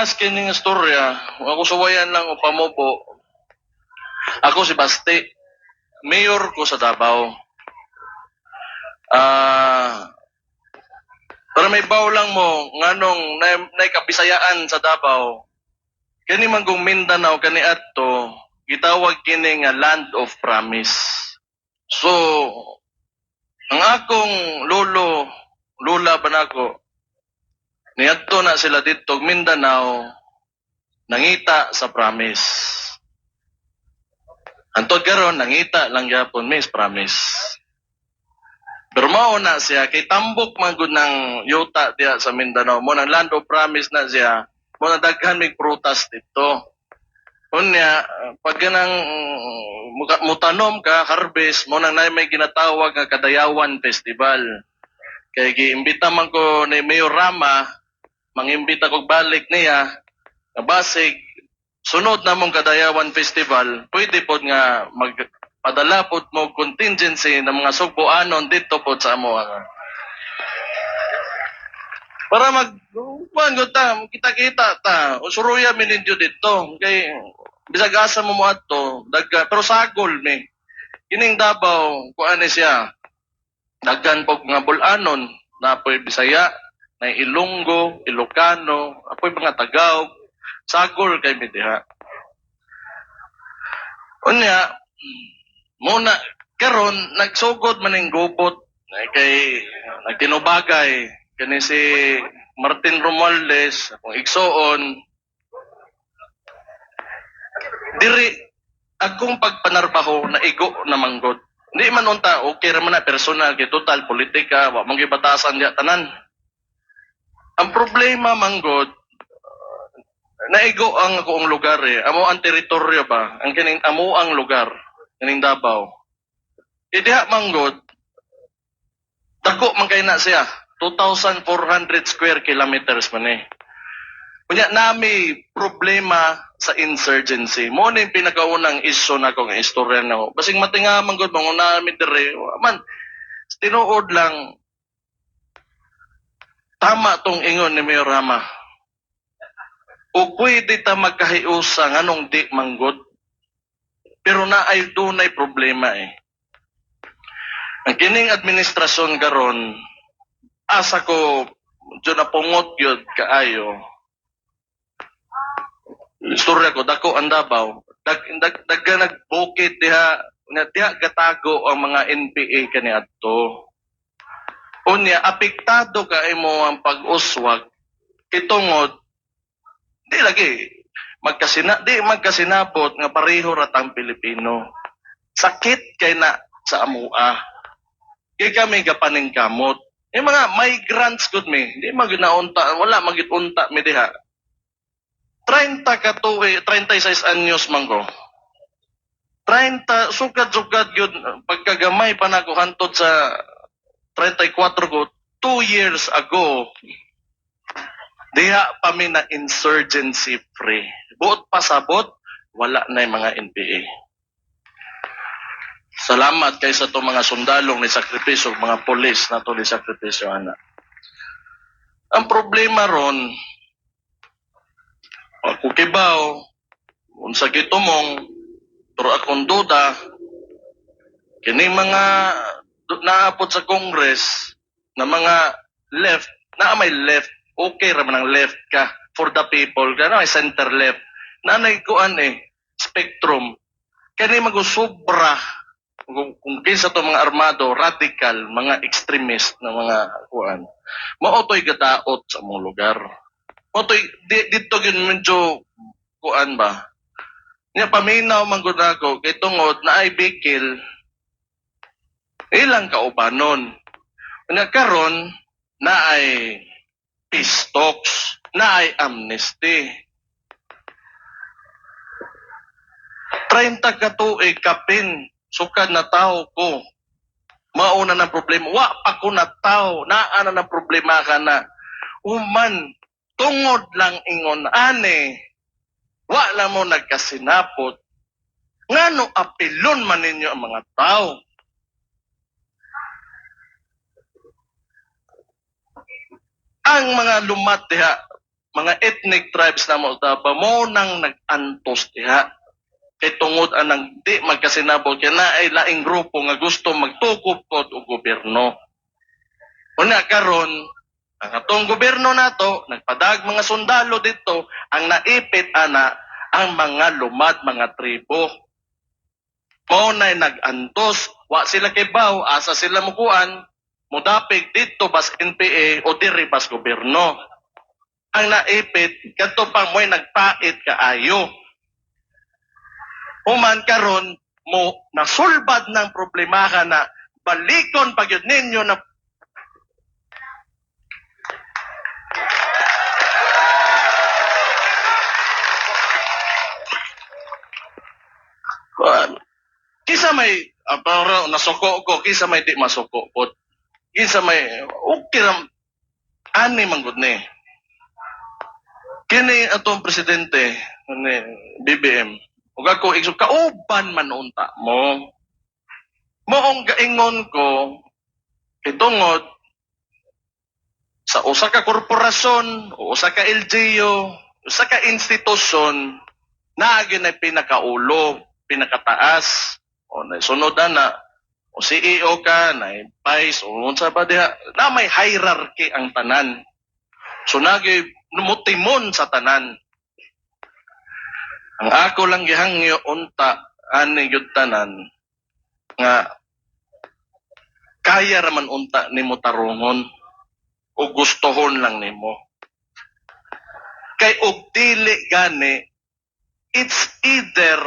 Pagtaas kining istorya, ako suwayan lang o pamubo. Ako si Basti, mayor ko sa Davao. Ah, para may baw lang mo nganong na, na kabisayaan sa Davao. Kani man kung Mindanao kani adto gitawag kini nga land of promise. So ang akong lolo, lula ba nako, niadto na sila dito Mindanao nangita sa promise. Antod karon nangita lang gyapon miss promise. Pero mao na siya kay tambok man gud ng yuta diya sa Mindanao mo nang land of promise na siya mo na daghan mig prutas dito. Unya pag ganang muka- mutanom ka harvest mo nang may ginatawag nga Kadayawan Festival. Kay giimbita man ko ni Mayor Rama mangimbita kog balik niya nga basig sunod na mong Kadayawan Festival, pwede pod nga magpadala pod mo contingency ng mga sugboanon dito pod sa amo. ah. Para mag kuan gud ta, kita-kita ta. Usuruya mi ninyo dito. Kay bisag asa mo mo adto, dagga pero sagol mi. Kining Davao, kuan siya. Daggan pog mga bulanon na Bisaya, na Ilonggo, Ilocano, apoy mga Tagaw, sagol kay mi diha. Unya, muna karon nagsugod man ning gubot kay nagtinubagay kani si Martin Romualdez akong igsoon diri akong pagpanarbaho na igo na manggod hindi man unta okay ra man na personal kay total politika wa man gyud batasan diya tanan ang problema manggod naigo ang akong lugar eh. Amo ang teritoryo ba? Ang kining amo ang lugar. Kining Davao. Idiha manggod. Dako man kay na siya. 2,400 square kilometers man eh. Kunya nami problema sa insurgency. Mo na yung pinakaunang issue na kong istorya na ko. Basing matinga manggod mo nami dire. Man, tinuod lang tama tong ingon ni Mayor Rama o pwede ta magkahiusa nganong di manggod. Pero na ay dunay problema eh. Ang kining administrasyon karon asa ko dyan na pungot yun kaayo. Istorya ko, dako ang Davao. Dag, dag, dagga nagbukit diha, nga diha gatago ang mga NPA kani adto. Unya, apektado ka mo ang pag-uswag. Kitungod di lagi. Magkasina di magkasinabot nga pareho ratang Pilipino. Sakit kay na sa amua. Kay kami gapaning kamot. Yung mga migrants good me di maginaunta wala magitunta mi diha. 30 ka tuwi 36 anyos man ko 30 sugad-sugad yun pagkagamay pa na ko hantod sa 34 ko 2 years ago Diha pa mi na insurgency free. Buot pasabot, wala na yung mga NPA. Salamat kay sa to mga sundalong ni sakripisyo, mga polis na to ni sakripisyo ana. Ang problema ron, ako kibaw, unsa gitumong, pero akong duda, kini mga naapot sa Congress na mga left, na may left okay ra man ang left ka for the people kano ay center left. Nanay kuan eh spectrum. Kani magusubra kung, kung kinsa to mga armado radical mga extremist na mga kuan. Maotoy gadaot sa mong lugar. Maotoy di, dito gyud medyo kuan ba? Niya paminaw man gud ako kay tungod na ay bikil ilang kaubanon nga karon na ay peace talks na ay amnesty. 30 ka tuig kapin sukad na tao ko. Mauna ng problema. Wa pa ko na tao. Naana ng problema ka na. Uman, tungod lang ingon ane. Wa lang mo nagkasinapot. Ngano apilon man ninyo ang mga tao. Ang mga lumat diha mga ethnic tribes na mo mo nang nag-antos diha kay tungod anang di magkasinabot kay na ay laing grupo nga gusto magtukop pod og gobyerno. Una karon ang atong gobyerno nato nagpadag mga sundalo dito ang naipit ana ang mga lumad mga tribo. Mo na nag-antos, wa sila kay baw, asa sila mukuan, mudapig dito bas NPA o diri bas gobyerno. Ang naipit kadto pa mo'y nagpait kaayo. Human karon mo nasulbad ng problema ka na balikon pagyud ninyo na. Kisa may uh, nasuko ko, kisa may di masuko po. Kisa may okay ram ani man gud ni. Kini atong presidente ni BBM. Ug ako igsug kauban man unta mo. Moong gaingon ko itungod sa usa ka korporasyon o usa ka LGU, usa ka institusyon na na pinakaulo, pinakataas o na sunod na na o CEO ka, na vice, o unsa ba diha, na may hierarchy ang tanan. So nagi numutimon sa tanan. Ang ako lang gihangyo unta ani gyud tanan nga kaya raman unta nimo tarungon o gustohon lang nimo. Kay og dili gani it's either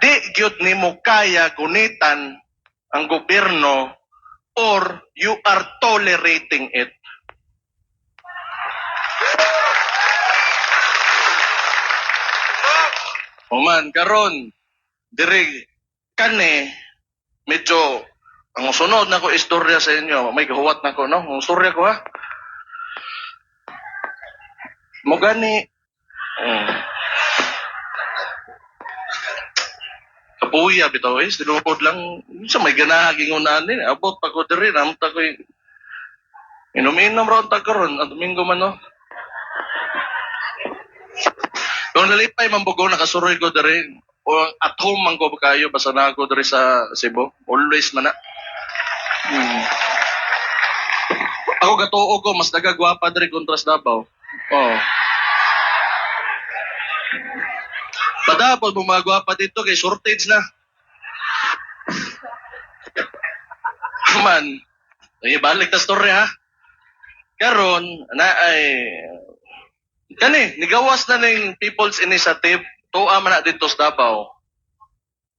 di gyud nimo kaya gunitan ang gobyerno or you are tolerating it. Oman karon diri kani medyo ang sunod na ko istorya sa inyo may gahuwat na ko no ang istorya ko ha mo gani mm, kapuya bitaw eh sinukod lang. Sa may ganaha gingunan din. Abot pa ko diri nam ta ko inom-inom ron ta karon ang domingo man no? Kung nalipay mambugo nakasuroy ko diri o at home man ko kayo. Basta na ako diri sa Cebu. Always man na Hmm. Ako gatuo ko. Mas nagagwapa diri kontra sa Davao. Oh. Padapod mo mga gwapa dito kay shortage na. Man, ay balik ta story ha. Karon na ay kani nigawas na ning People's Initiative tuwa man na dito sa Davao.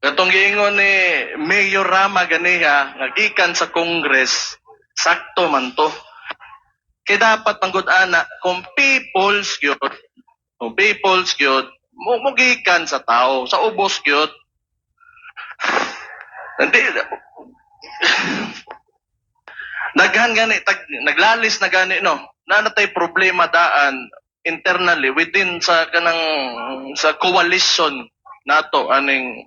Katong giingon ni Mayor Rama ganiha nga gikan sa Congress sakto man to. Kay dapat manggod ana kung people's gyud kung people's gyud mo mo gikan sa tao sa ubos gyud. Hindi Naghan gani tag, naglalis na gani no. Nanatay problema daan internally within sa kanang sa coalition nato aning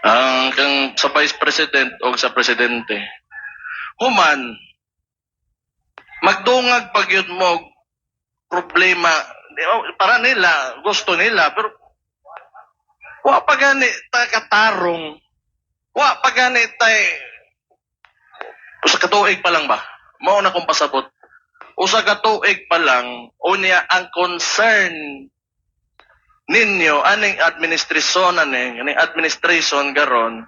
ang kang sa vice president o sa presidente. Human magdungag pagyud mo problema para nila gusto nila pero wa pa gani ta katarong. Wa pa gani tay usa ka tuig pa lang ba? Mao na kong pasabot. Usa ka tuig pa lang unya ang concern ninyo aning administrasyon ani aning administration garon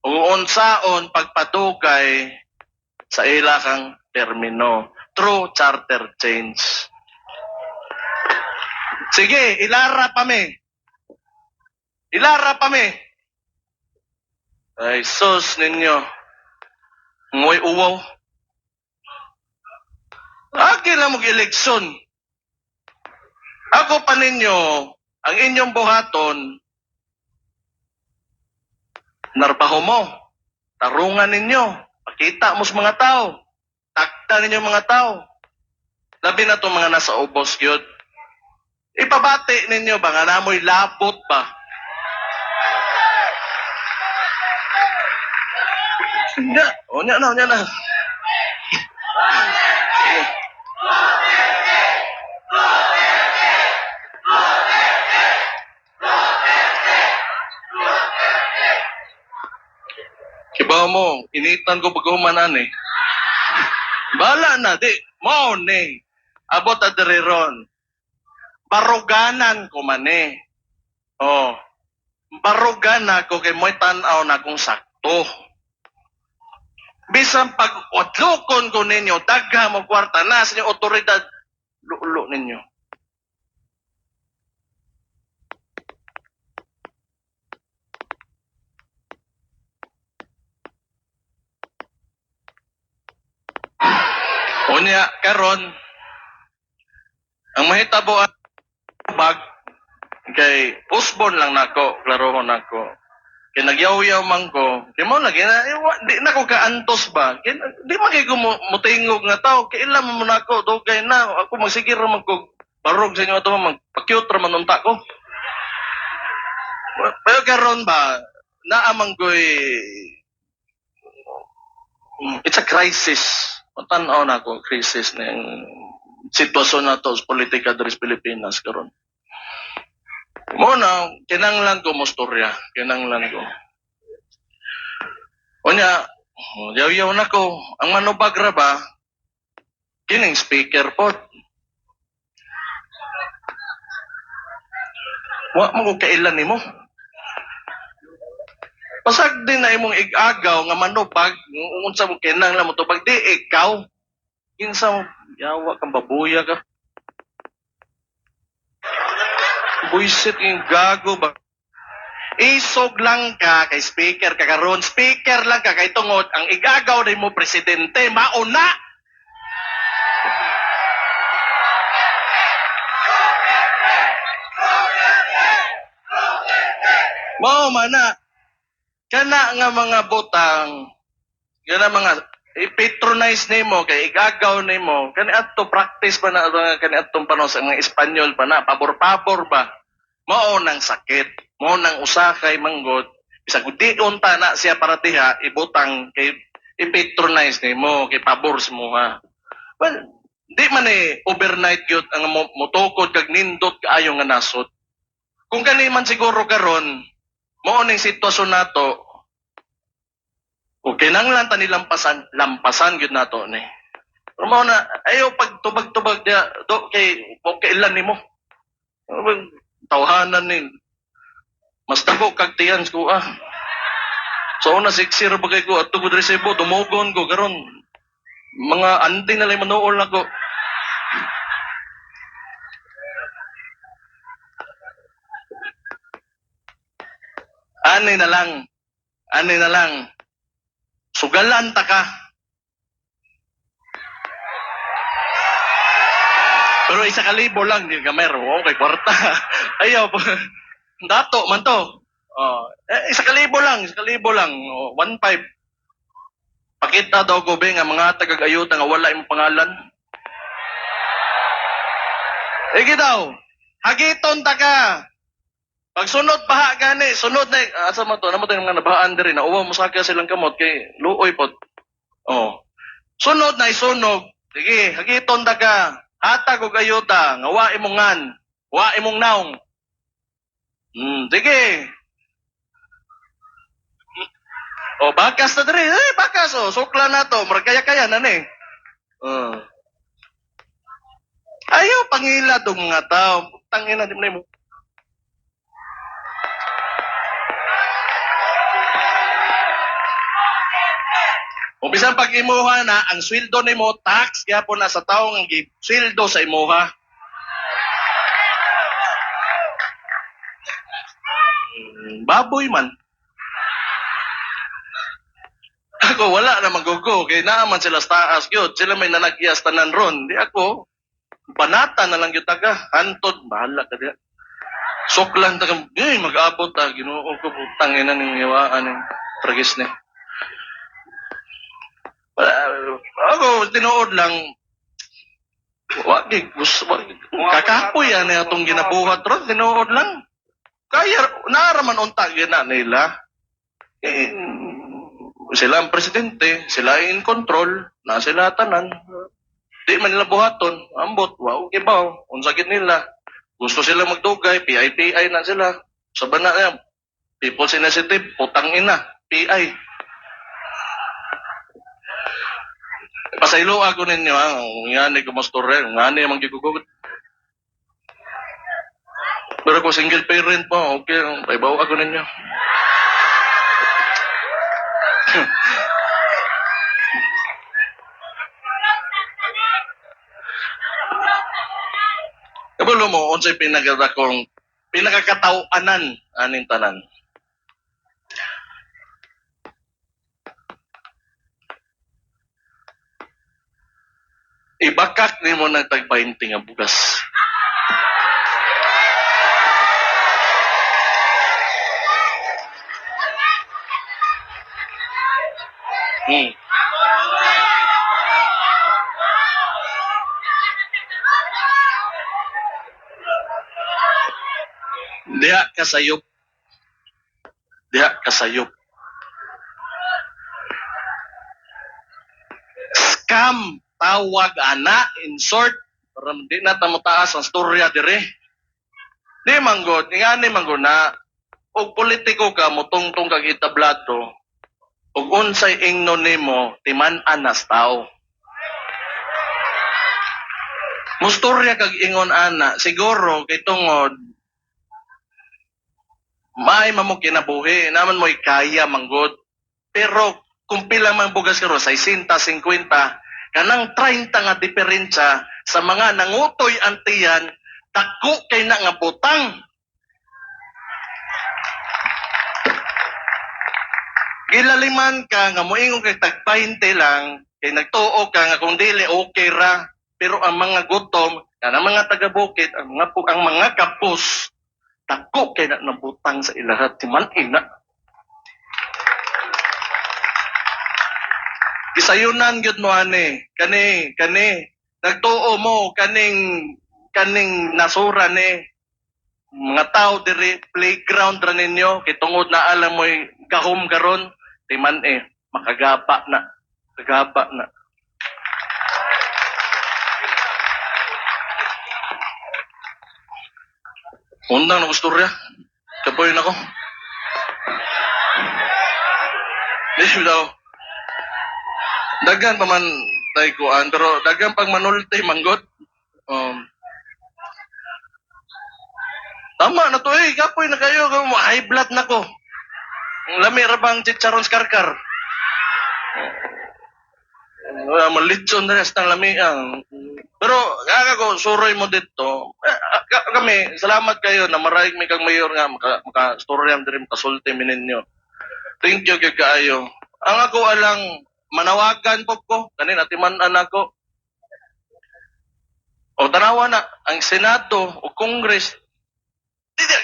unsaon pagpadugay sa ila kang termino. Through charter change sige ilara pa mi ilara pa mi ay sus ninyo. Ngoy uwaw. Agi na mo eleksyon. Ako pa ninyo, ang inyong buhaton, narbaho mo, tarungan ninyo, pakita mo sa mga tao, takta ninyo mga tao. Labi na itong mga nasa ubos yun. Ipabati ninyo ba nga namoy labot ba? Nya, o nya na, nya na. Kibaw mo, initan ko bago humanan eh. Bala na, di, morning. Abot adere ron. Baruganan ko man eh. Oh. Barugan ako kay mo'y tanaw na kung sakto. Bisan pag odlokon ko ninyo, dagha mo kwarta na sa inyong otoridad, lulo ninyo. Unya, karon ang mahitabo ang bag kay usbon lang nako, klarohon nako. Kay nagyaw-yaw man ko, kay mo na, eh, wa- di na ko kaantos ba? Kay, di ko mo- mutingog nga tao, kay ilam mo na ako, dugay na, ako magsigir man ko, barog sa inyo ato, magpakyut raman unta ko. Pero karon ba, naamang ko'y, mm, it's a crisis. Matanaw na ako, crisis yung sitwasyon na to sa politika diri Pilipinas karon. Mo na, kinanglan ko mo storya. Kinanglan ko. Unya, yaw-yaw na ko. Ang manubagra ba, kining speaker po. Wa mo ko kailan nimo. Pasag din na imong igagaw nga manubag, unsa mo kinanglan mo to pag di ikaw. Kinsa yawa kang babuya ka. Buisit yung gago ba? Isog lang ka kay speaker ka karon. Speaker lang ka kay tungod ang igagaw ni mo presidente mauna. Mao mana kana nga mga butang kana mga i-patronize nimo kay igagaw nimo. Kani adto practice pa na kani adtong panahon sa mga Espanyol pa na? Pabor-pabor ba? Mao nang sakit mao nang usa kay manggod bisag di unta na siya para diha ibutang kay i-patronize nimo kay pabor mo ha well di man eh overnight gyud ang mo- motukod kag nindot kaayo nga nasod. Kung kani man siguro karon mao ning sitwasyon nato kung kinanglan ta nilampasan, lampasan gyud nato ni. Pero mao na ayo pag tubag-tubag dia do kay o kailan nimo. Tawhanan ni. Mas dako kag tiyan ko ah. So una siksir bagay ko at tugod resibo dumugon ko karon mga anti na lang manuol nako. Ani na lang. Ani na lang. Sugalan ka. Pero isa ka libo lang, di ka meron. Okay, kwarta. Ayaw. Dato man to. Oh, eh, isa ka libo lang, isa ka libo lang. Oh, one five. Pakita daw ko be nga mga tagag-ayuda nga wala imong pangalan. Igi daw. Hagiton ta ka. Pag sunod baha gani, sunod na asa mo to, namo to nga nabahaan diri na uwa mo saka silang kamot kay luoy pod. Oh. Sunod na isunog. Sige, hagiton ta ka. Hatag og ayuda nga wa imong ngan, wa imong naong. Hmm, sige. Oh, bakas na diri. Eh, bakas oh. Sukla na to. Maragkaya-kaya na ni. Uh. Ayaw pangila dong mga tao. Tangina di mo na mo. O bisan pag imuha na, ang sweldo nimo tax kaya po nasa taong ang gi- sweldo sa imuha. Hmm, Baboy man. Ako wala na magugo kay naaman sila sa taas gyud. Sila may nanagyas tanan ron. Di ako banata na lang gyud taga. Hantod bahala ka diha. Soklan ta kang eh, mag-abot ta Ginoo ko putang ina ning yawaan ning tragis ni. Uh, ako, tinuod lang, wag gusto, wag, kakapoy yan na itong ginabuhat ron, tinuod lang. Kaya, naaraman unta gina nila. Eh, sila ang presidente, sila in control, na sila tanan. Di man nila buhaton, ambot, wow, ibaw, unsagit nila. Gusto sila magdugay, PI-PI na sila. Sa bana yan, People's Initiative, putang ina, PI. Pasaylo ako ninyo ha, ngani ko mastorya, ngani mang gigugugot. Pero kung single parent mo, okay, paibaw ako ninyo. Kabulo mo, unsay pinagdakong pinakakatawanan aning tanan. Ibakak ni mo ng tag 20 nga bugas. Hmm. Diha kasayop. Diha kasayop. Scam tawag ana in short para di na tamutaas ang storya dire. Di manggod, ingani manggod na og politiko ka motungtong kag itablado ug unsay ingno nimo timan-an nas tao. Mustorya kag ingon ana siguro kay tungod may mamo kinabuhi naman mo'y kaya manggod pero kung pila man bugas karo 60 50 kanang 30 nga diferensya sa mga nangutoy antiyan dako kay na nga butang. Gilaliman ka nga moingon kay tag 20 lang kay nagtuo ka nga kung dili okay ra. Pero ang mga gutom kanang mga taga bukid ang mga ang mga kapos dako kay na nabutang sa ilahat si man ina Isayunan gyud mo ani kani kani nagtuo mo kaning kaning nasura ni mga tao diri playground ra ninyo kay tungod na alam mo kahom garon di man eh makagapa na kagaba na Undang na istorya. Kapoy na ko. Di daw. Dagan pa man tay kuan pero dagan pag manulti manggot. Um, Tama na to eh, kapoy na kayo, high blood na ko. Ang Lami ra bang chicharon karkar. Uh, malitson na sa lami ang. Pero kaka ko suroy mo dito. Eh, ah, ka- kami salamat kayo na maray mi kang mayor nga maka, maka storya diri makasulti mi ninyo. Thank you kay kaayo. Ang ako alang manawagan po ko kanin atiman ako. O tanawa na ang Senado o Congress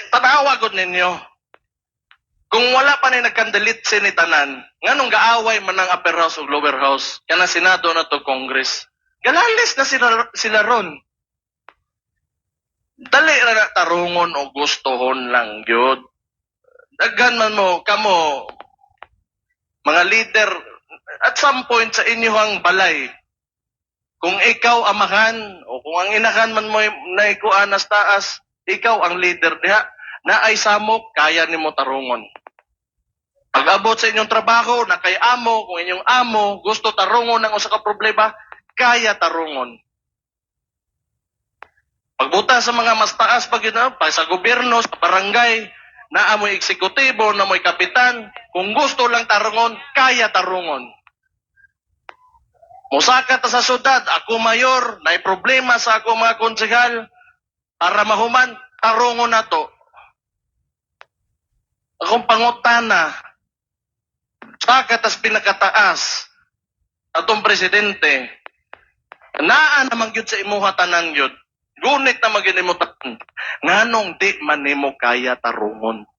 tanawa gud ninyo. Kung wala pa ni nagkandalit ni tanan, nganong gaaway man ang upper house o lower house, kana Senado na to Congress. Galalis na sila, sila ron. Dali ra tarungon o gustohon lang gyud. Daghan man mo kamo mga leader at some point sa inyong balay kung ikaw amahan o kung ang inahan man mo naikuan nas taas ikaw ang leader diha na ay samok kaya nimo tarungon. Pag abot sa inyong trabaho na kay amo kung inyong amo gusto tarungon ng usa ka problema kaya tarungon. Pagbuta sa mga mas taas pag yun, ah, pag sa gobyerno sa barangay na amoy eksekutibo na mo'y kapitan kung gusto lang tarungon kaya tarungon Musaka ta sa syudad, ako mayor, na problema sa ako mga konsehal, para mahuman, tarungo na to. Akong pangutana, saka tas pinakataas, atong presidente, naa naman gyud sa imuha tanan gyud. Gunit na maginimutan. Nganong di man nimo kaya tarungon.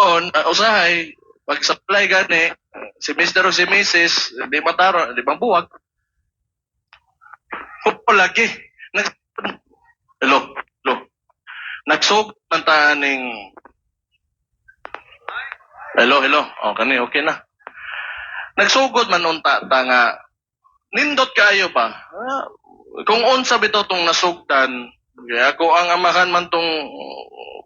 On uh, usahay pag supply gani si Mr. o si Mrs. di mataro di bang buwag Hupo lagi. Nag hello? Hello? Nagsug ng taning hello hello? Oh kani okay na. Nagsugod man unta ta nga nindot kayo ba? Ah, kung unsa bitaw tong nasugdan kaya ako ang amahan man tong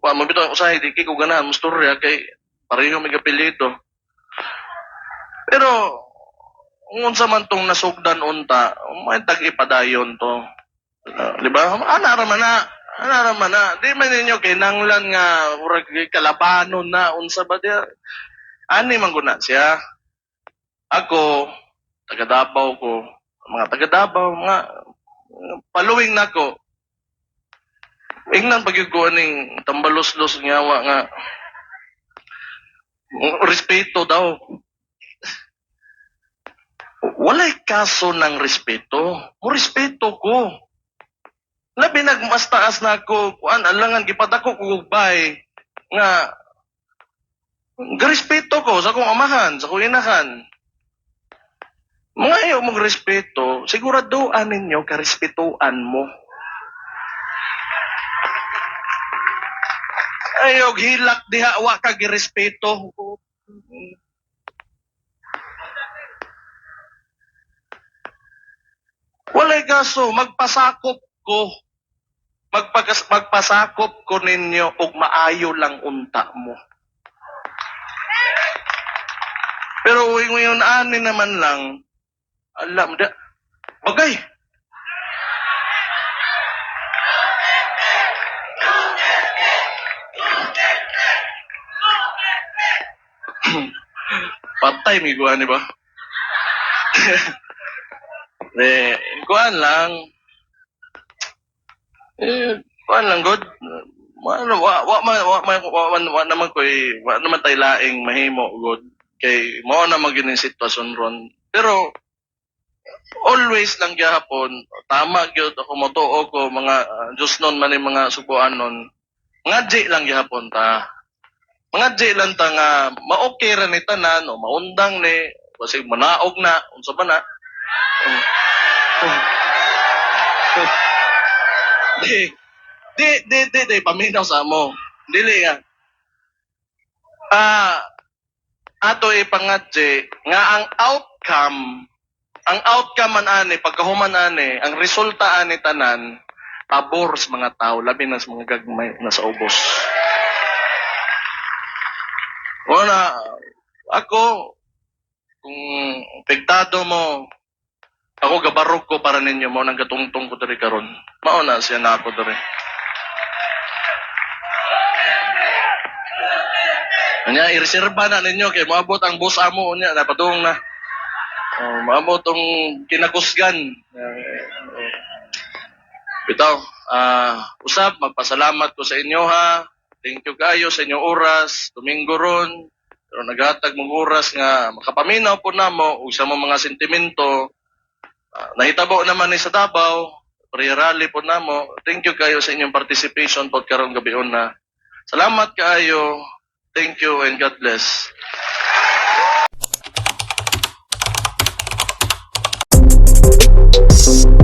pa mo bitaw usahay di kay ko ganahan mo storya kay pareho may apelyido. Pero kung sa man tong nasugdan unta, may tag ipadayon to. Ah, di ba? Ana ra man na. Ana ra man na. Di man ninyo kinanglan nga urag kalabanon na unsa ba dia? Ani man guna siya. Ako taga ko, mga taga mga paluwing nako. Ingnan pagyud ko aning tambalos-los nyawa nga respeto daw. Walay kaso ng respeto. Mo respeto ko. Labi nagmas taas na ako, kuan alangan gipadako ko bay nga Garespeto ko sa akong amahan, sa akong inahan. Mga ayaw mong respeto, siguraduhan ninyo karespetuan mo. Ayaw hilak diha wa ka girespeto. Walay kaso, magpasakop ko. Magpagas, magpasakop ko ninyo og maayo lang unta mo. Pero ngayon ani naman lang, alam da, bagay. Guan di ba? eh, kuan lang. Eh, kuan lang god. Wa wa wa wa wa, wa, wa, wa, wa naman ko wa naman tay laing mahimo god kay mo na maging sitwasyon ron. Pero always lang gyapon tama gyud ako motuo ko mga uh, Diyos nun man yung mga subuan nun. Mga J lang gyapon ta. Mga J lang ta nga ma-okay ra ni tanan o maundang ni kasi manaog na unsa ba na. Di, di, di, di, di, paminaw sa mo. Dili nga. Ah, ato ipangadje nga ang outcome ang outcome man ani pagkahuman ani ang resulta ani tanan pabor sa mga tao labi na sa mga gagmay na sa ubos Wala, ako, kung pektado mo, ako gabarog ko para ninyo mo nang gatungtong ko diri karon. Mao na siya na ako diri. Anya ireserba na ninyo kay moabot ang bus amo unya napadung na. Oh, moabot tong kinakusgan. Uh, bitaw, ah usab magpasalamat ko sa inyo ha. Thank you kayo sa inyong oras, Domingo ron. Pero naghatag mong oras nga makapaminaw po namo ug sa mga sentimento. Ah, nahitabo naman ni sa Davao, pre-rally po namo. Thank you kayo sa inyong participation pod karong gabion na. Salamat kaayo. Thank you and God bless. Thank